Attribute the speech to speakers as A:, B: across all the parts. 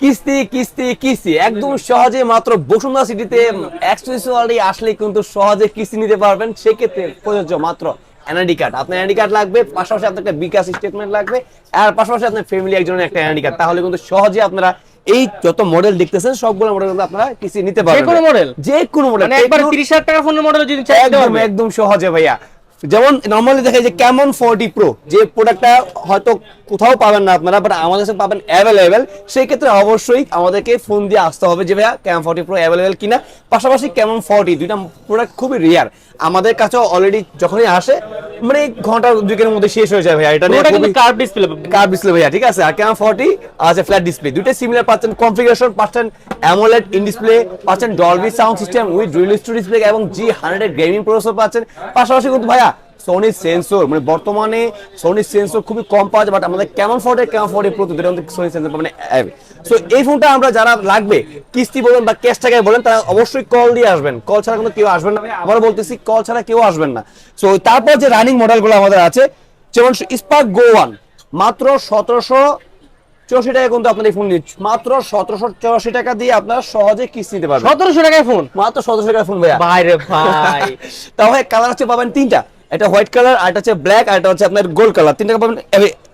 A: কিস্তি কিস্তি কিস্তি। একদম সহজে মাত্র বসুন্ধরা সিটিতে অ্যাক্সেসরি আসলে কিন্তু সহজে কিস্তি নিতে পারবেন। সেক্ষেত্রে প্রযোজ্য মাত্র এনআইডি কার্ড আপনার এনআইডি কার্ড লাগবে পাশাপাশি আপনার একটা বিকাশ স্টেটমেন্ট লাগবে আর পাশাপাশি আপনার ফ্যামিলি একজনের একটা এনআইডি কার্ড তাহলে কিন্তু সহজে আপনারা এই যত মডেল দেখতেছেন সবগুলো মডেল কিন্তু আপনারা কিস্তি নিতে পারবেন।
B: কোনো model?
A: যে কোনো মডেল
B: মানে একবার তিরিশ হাজার টাকা ফোনের মডেল যদি
A: একদম। একদম সহজে ভাইয়া। যেমন নর্মালি দেখা যে কেমন ফোরটি প্রো যে প্রোডাক্টটা হয়তো কোথাও পাবেন না আপনারা বাট আমাদের কাছে পাবেন অ্যাভেলেবেল সেই ক্ষেত্রে অবশ্যই আমাদেরকে ফোন দিয়ে আসতে হবে যে ভাইয়া ক্যাম ফোরটি প্রো অ্যাভেলেবেল কিনা। পাশাপাশি কেমন ফোরটি দুইটা প্রোডাক্ট খুবই রেয়ার আমাদের কাছেও অলরেডি যখনই আসে মানে ঘণ্টা দুইকের মধ্যে শেষ হয়ে যায় ভাইয়া। এটা নিয়ে
B: কিন্তু কার্ভ ডিসপ্লে
A: কার ডিসপ্লে ভাইয়া ঠিক আছে? আর ক্যাম ফর্টি আছে ফ্ল্যাট ডিসপ্লে দুইটা সিমিলার পাচ্ছেন। কনফিগারেশন পাচ্ছেন অ্যামোলেড ইন ডিসপ্লে পাচ্ছেন Dolby sound system with dual stew display এবং জি হান্ড্রেড গেমিং প্রসেসর পাচ্ছেন। পাশাপাশি কিন্তু ভাইয়া সোনির সেন্সর মানে বর্তমানে সোনির সেন্সর খুবই কম পাওয়া যায় বাট আমাদের কেমন ফোর্টে কেমন ফোর্টে প্রতি দুটোর মধ্যে সোনি সেন্সর পাবেন সো এই ফোনটা আমরা যারা লাগবে কিস্তি বলেন বা ক্যাশ টাকায় বলেন তারা অবশ্যই কল দিয়ে আসবেন। কল ছাড়া কিন্তু কেউ আসবেন না। আবারও বলতেছি কল ছাড়া কেউ আসবেন না। সো তারপর যে রানিং মডেলগুলো আমাদের আছে যেমন স্পার্ক গো ওয়ান মাত্র সতেরোশো চৌষট্টি টাকা কিন্তু আপনার এই ফোন নিচ্ছে। মাত্র সতেরোশো চৌরাশি টাকা দিয়ে আপনার সহজে কিস্তি নিতে পারবেন।
B: সতেরোশো টাকায় ফোন
A: মাত্র সতেরোশো টাকা ফোন ভাইয়া।
B: ভাই রে ভাই।
A: তাহলে কালার হচ্ছে পাবেন তিনটা। এটা হোয়াইট কালার আর এটা হচ্ছে ব্ল্যাক আর এটা হচ্ছে আপনার গোল্ড কালার। তিনটা পাবেন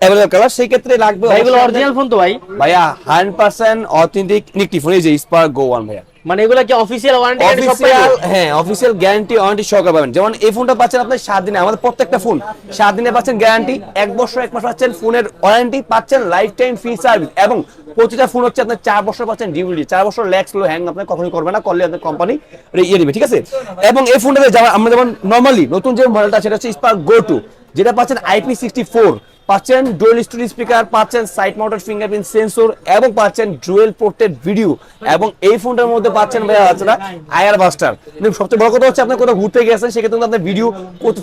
A: অ্যাভেলেবল কালার সেই ক্ষেত্রে লাগবে
B: ভাই এগুলো অরিজিনাল ফোন তো ভাই।
A: ভাইয়া হান্ড্রেড পার্সেন্ট অথেন্টিক নিকটি ফোন এই যে স্পার্ক গো ওয়ান ভাইয়া।
B: মানে এগুলো কি অফিসিয়াল ওয়ারেন্টি
A: অফিসিয়াল হ্যাঁ অফিসিয়াল গ্যারান্টি ওয়ারেন্টি সহকারে পাবেন। যেমন এই ফোনটা পাচ্ছেন আপনি সাত দিনে, আমাদের প্রত্যেকটা ফোন সাত দিনে পাচ্ছেন গ্যারান্টি এক বছর, এক মাস পাচ্ছেন ফোনের ওয়ারেন্টি পাচ্ছেন লাইফ টাইম ফ্রি সার্ভিস এবং প্রতিটা ফোন হচ্ছে আপনার চার বছর পাচ্ছেন ডিউটি চার বছর ল্যাক্স লো হ্যাং আপনার কখনোই করবে না, করলে আপনার কোম্পানি ইয়ে দিবে, ঠিক আছে? এবং এই ফোনটাতে যেমন আমরা যেমন নর্মালি নতুন যে মডেলটা সেটা হচ্ছে স্পার্ক গো টু যেটা পাচ্ছেন আইপি সিক্সটি ফোর পাচ্ছেন ডুয়েল স্টোরি স্পিকার, পাচ্ছেন সাইড মাউন্টেড ফিঙ্গারপ্রিন্ট সেন্সর এবং পাচ্ছেন ডুয়েল পোর্টেড ভিডিও এবং এই ফোনটার মধ্যে পাচ্ছেন ভাইয়া না আয়ার বাস্টার। সবচেয়ে বড় কথা হচ্ছে আপনি কোথাও ঘুরতে গেছেন সেক্ষেত্রে আপনার video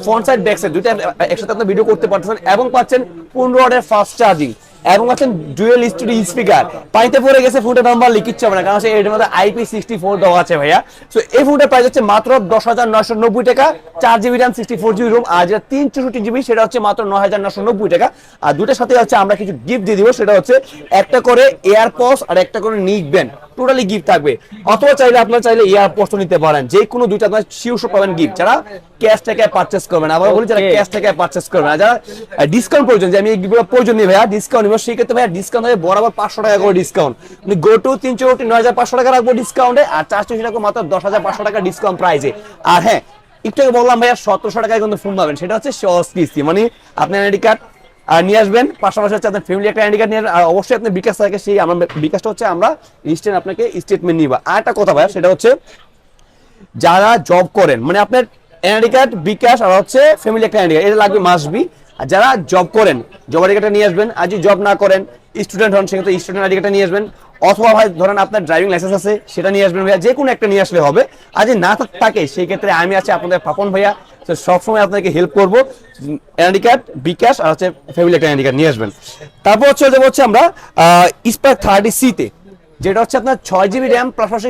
A: front side back side দুইটা একসাথে আপনি ভিডিও করতে পারতেছেন এবং পাচ্ছেন পনেরো ওয়াটের ফাস্ট চার্জিং এবং পাচ্ছেন ডুয়েল স্টুডিও স্পিকার। পানিতে পড়ে গেছে ফোনটা নাম্বার লিখিচ্ছে হবে না, কারণ সে- এর মধ্যে আইপি সিক্সটি ফোর দেওয়া আছে ভাইয়া। তো এই ফোনটার প্রাইস হচ্ছে মাত্র দশ হাজার নয়শো নব্বই টাকা, চার GB RAM sixty four GB ROM আর যেটা তিন চৌষট্টি জিবি সেটা হচ্ছে মাত্র নয় হাজার নশো নব্বই টাকা। আর দুটোর সাথে হচ্ছে আমরা কিছু গিফট দিয়ে দিব, সেটা হচ্ছে একটা করে এয়ারপডস আর একটা করে নিক টোটালি গিফট থাকবে। অথবা চাইলে আপনারা চাইলে এয়ারপডসও নিতে পারেন। যে কোনো দুইটা আপনার শিওর পাবেন গিফট যারা ক্যাশ টাকায় পারচেস করবেন। আবার বলি যারা ক্যাশ টাকায় পারচেস করবেন আর যারা ডিসকাউন্ট প্রয়োজন যে আমি প্রয়োজন নেই ভাইয়া ডিসকাউন্ট নিব সেই ক্ষেত্রে ভাইয়া ডিসকাউন্ট হবে বরাবর পাঁচশো টাকা করে ডিসকাউন্ট মানে গো টু তিন চৌটি নয় হাজার পাঁচশো টাকা রাখব ডিসকাউন্টে আর চারশো টাকা মাত্র দশ হাজার পাঁচশো টাকা ডিসকাউন্ট প্রাইসে আর হ্যাঁ একটু আগে বললাম ভাইয়া সতেরোশো টাকায় কিন্তু ফোন পাবেন সেটা হচ্ছে সহজ কিস্তি। মানে আপনি আইডি কার্ড আর নিয়ে আসবেন পাশাপাশি হচ্ছে আপনার ফ্যামিলি একটা আইডি কার্ড নিয়ে আর অবশ্যই আপনার বিকাশ থাকে সেই আমরা বিকাশটা হচ্ছে আমরা ইনস্ট্যান্ট আপনাকে স্টেটমেন্ট নিবা। আর একটা কথা ভাইয়া সেটা হচ্ছে যারা জব করেন মানে আপনার এনআইডি কার্ড বিকাশ আর হচ্ছে ফ্যামিলি একটা এনআইডি কার্ড এটা লাগবে মাস্ট বি আর যারা জব করেন জব আইডি নিয়ে আসবেন, আর যদি জব না করেন স্টুডেন্ট হন, সেক্ষেত্রে স্টুডেন্ট আইডি নিয়ে আসবেন। অথবা ভাই, ধরেন আপনার ড্রাইভিং লাইসেন্স আছে, সেটা নিয়ে আসবেন ভাইয়া। যে কোনো একটা নিয়ে আসলে হবে। আর যদি না থাকে সেই ক্ষেত্রে আমি আছি আপনাদের পাপন ভাইয়া। তো সবসময় আপনাকে হেল্প করব। এনআইডি কার্ড বিকাশ আর হচ্ছে ফ্যামিলি একটা এনআইডি কার্ড নিয়ে আসবেন। তারপর হচ্ছে যাব হচ্ছে আমরা স্পার্ক থার্টি সিতে যেটা হচ্ছে আপনার ছয় জিবি র্যাম পাশাপাশি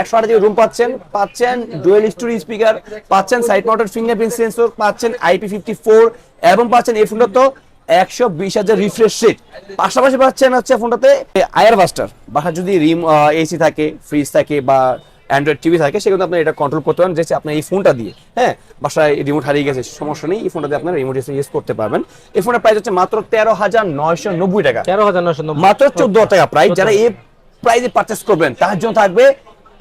A: একশো আট জিবি রুম পাচ্ছেন। পাচ্ছেন ডুয়েল স্টোরি স্পিকার পাচ্ছেন সাইড মাউন্টেড ফিঙ্গারপ্রিন্ট সেন্সর পাচ্ছেন আইপি ফিফটি ফোর এবং পাচ্ছেন এই ফোনটা তো একশো বিশ হাজার রিফ্রেশ রেট পাশাপাশি পাচ্ছেন হচ্ছে ফোনটাতে আয়ার বাস্টার। বাসা যদি রিম এসি থাকে ফ্রিজ থাকে বা অ্যান্ড্রয়েড টিভি থাকে সেগুলো আপনি এটা কন্ট্রোল করতে পারেন যে আপনার এই ফোনটা দিয়ে হ্যাঁ? বাসায় রিমোট হারিয়ে গেছে সমস্যা নেই এই ফোনটা দিয়ে আপনার রিমোট ইউজ করতে পারবেন। এই ফোনের প্রাইস হচ্ছে মাত্র তেরো হাজার নয়শো নব্বই টাকা।
B: তেরো হাজার নয়শো নব্বই।
A: মাত্র চোদ্দ টাকা প্রাইস যারা এই প্রাইসে পারচেস করবেন। তার জন্য থাকবে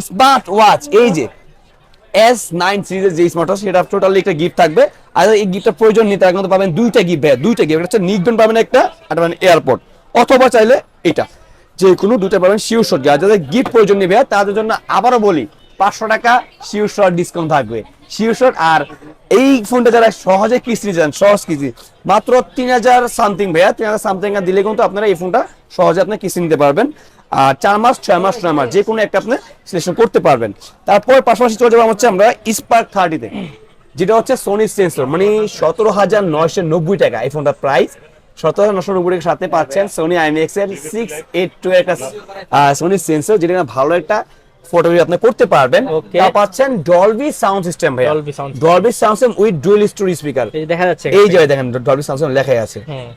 A: স্মার্ট ওয়াচ এই যে এস নাইন সিরিজের যে স্মার্ট ওয়াচ সেটা টোটালি একটা গিফট থাকবে। আর এই গিফটের প্রয়োজন নেই, তার কিন্তু পাবেন দুইটা গিফট দুইটা গিফট হচ্ছে নিকবেন পাবেন একটা, আর পাবেন এয়ারপোর্ট অথবা চাইলে এটা, যে কোনো দুইটা পাবেন শিওর শট যাদের গিফট প্রয়োজন নেবে তাদের জন্য আবারও বলি, পাঁচশো টাকা শিওর শট ডিসকাউন্ট থাকবে। শিওর আর এই ফোনটা যারা সহজে কিস্তি যান সহজ কিস্তি, মাত্র তিন হাজার সামথিং ভাইয়া, তিন হাজার সামথিং দিলে কিন্তু আপনারা এই ফোনটা সহজে আপনি কিস্তি নিতে পারবেন। আর চার মাস, ছয় মাস, নয় মাস, যে কোনো একটা আপনি সিলেকশন করতে পারবেন। তারপর পাশাপাশি চলে যাব হচ্ছে আমরা স্পার্ক থার্টিতে যেটা হচ্ছে সোনি সেন্সর মানে সতেরো হাজার নয়শো নব্বই টাকা এই ফোনটার প্রাইস সতেরো হাজার নশো নব্বই সাথে পাচ্ছেন সোনি আইএমএক্স এর সিক্স এইট টু একটা সোনি সেন্সর যেটা ভালো একটা আপনি করতে পারবেন। তা পাচ্ছেন ডলবি সাউন্ড সিস্টেম ভাই Dolby sound system with dual stereo speaker
B: দেখা যাচ্ছে
A: এই যে দেখেন ডলবি সাউন্ড সিস্টেম লেখাই আছে।
B: হুম।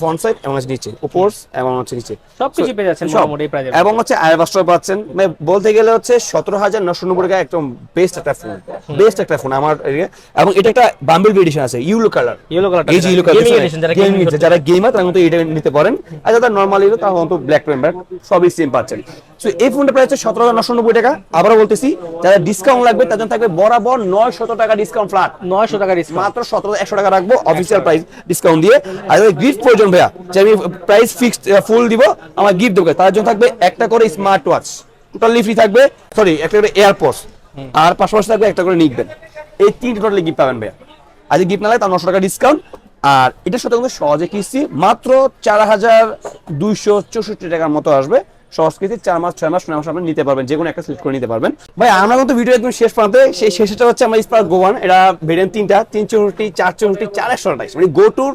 A: ফ্রন্ট সাইড এবং হচ্ছে নিচে। উপোর্স এবং হচ্ছে নিচে।
B: সবকিছু পেয়ে যাচ্ছেন মোটামুটি এই
A: এবং হচ্ছে আয়ারবাস্টার পাচ্ছেন। মানে বলতে গেলে হচ্ছে সতেরো হাজার নশো নব্বই টাকা একদম বেস্ট একটা ফোন বেস্ট একটা ফোন আমার এবং এটা একটা বাম্বেল এডিশন আছে ইউলো কালার এই যে ইউলো কালার
B: গেমিং যারা গেমিং
A: যারা গেমার তারা কিন্তু এটা নিতে পারেন। আর যারা নর্মাল তারা কিন্তু ব্ল্যাক পেম্বার সবই সেম পাচ্ছেন। সো এই ফোনটা প্রাইস হচ্ছে সতেরো হাজার নশো নব্বই টাকা। আবারও বলতেছি যারা ডিসকাউন্ট লাগবে তার জন্য থাকবে বরাবর নয় শত টাকা ডিসকাউন্ট ফ্ল্যাট
B: নয়শো টাকা
A: মাত্র সতেরো একশো টাকা রাখব অফিসিয়াল প্রাইস ডিসকাউন্ট দিয়ে। আর যদি গিফট প্রয়োজন ভাইয়া যে আমি প্রাইস ফিক্সড ফুল দিব আমার গিফট দেবো তার জন্য থাকবে একটা করে স্মার্ট ওয়াচ টোটালি ফ্রি থাকবে সরি একটা করে এয়ারপোর্টস আর পাশাপাশি থাকবে একটা করে নিকবেন এই তিনটে টোটালি গিফট পাবেন ভাইয়া। আজ গিফট না লাগে তার নশো টাকা ডিসকাউন্ট আর এটার সাথে সহজে কিস্তি মাত্র চার হাজার দুইশো চৌষট্টি টাকার মতো আসবে। সহজ কিস্তি চার মাস, ছয় মাস মাস আপনি নিতে পারবেন যে কোনো একটা সিলেক্ট করে নিতে পারবেন। ভাই, আমরা কিন্তু ভিডিও একদম শেষ প্রান্তে সেই শেষটা হচ্ছে আমার স্পার্ক গোয়ান এটা ভেরিয়েন্ট তিনটা, তিন চৌষট্টি, চার চৌষট্টি, চার একশো আঠাইশ মানে গো টুর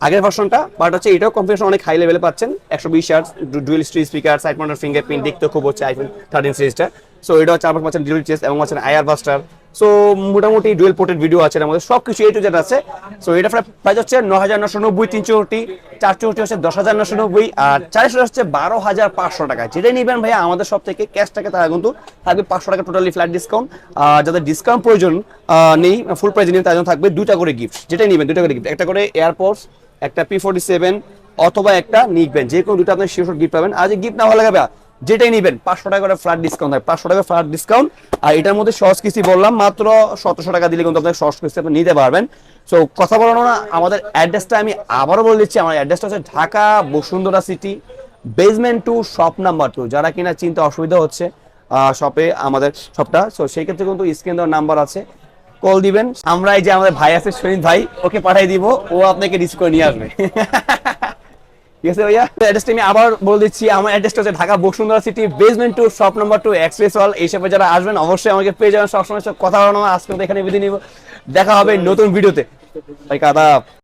A: আগের ভার্সনটা বাট হচ্ছে এটাও কম্পিটিশন অনেক হাই লেভেলে পাচ্ছেন, একশো বিশ hertz dual stereo speaker side mounted fingerprint দেখতে খুব হচ্ছে আইফোন থার্টিন সিরিজটা সো এটাও চার আপনার পাচ্ছেন ডিউল চেস এবং হচ্ছে আয়ার বাস্টার সো মোটামুটি ডুয়েল পোর্টেড ভিডিও আছে মধ্যে। সব কিছু এ টু আছে। সো এটা প্রাইস হচ্ছে ন হাজার নশো নব্বই তিন চৌষট্টি চার চৌষট্টি হচ্ছে দশ হাজার নশো নব্বই আর চারশো হচ্ছে বারো হাজার পাঁচশো টাকা। যেটাই নেবেন ভাইয়া আমাদের সব থেকে ক্যাশ টাকা তারা কিন্তু থাকবে পাঁচশো টাকা টোটালি ফ্ল্যাট ডিসকাউন্ট যাদের ডিসকাউন্ট প্রয়োজন নেই ফুল প্রাইস নেবেন তার জন্য থাকবে দুটা করে গিফট যেটাই নেবেন দুটা করে গিফট একটা করে এয়ারপোর্টস একটা পি ফোর্টি সেভেন অথবা একটা নিকবেন যে কোনো দুটো আপনার শিওর গিফট পাবেন। আর যে গিফট না ভালো লাগে ভাইয়া, যেটাই নেবেন, পাঁচশো টাকা করে ফ্ল্যাট ডিসকাউন্ট হয়। পাঁচশো টাকা ফ্ল্যাট ডিসকাউন্ট আর এটার মধ্যে সহজ কিস্তি বললাম, মাত্র সতেরোশো টাকা দিলে কিন্তু আপনার সহজ কিস্তি আপনি নিতে পারবেন। সো কথা বলানো না, আমাদের অ্যাড্রেসটা আমি আবারও বলে দিচ্ছি। আমার অ্যাড্রেসটা হচ্ছে Dhaka Bashundhara city basement two shop number two যারা কিনা চিন্তা অসুবিধা হচ্ছে শপে আমাদের শপটা সো সেই ক্ষেত্রে কিন্তু স্ক্রিন দেওয়ার নাম্বার আছে। কল দিবেন। আমরা এই যে আমাদের ভাই আছে শহীদ ভাই, ওকে পাঠিয়ে দিব। ও আপনাকে রিসিভ করে নিয়ে আসবে। ভাইয়া? আবার বলে দিচ্ছি। আমার অ্যাড্রেসটা হচ্ছে Dhaka city basement two shop number two হল যারা আসবেন, অবশ্যই আমাকে পেয়ে যাবেন। সবসময় সব কথা এখানে দেখা হবে নতুন ভিডিওতে ভাই কাদা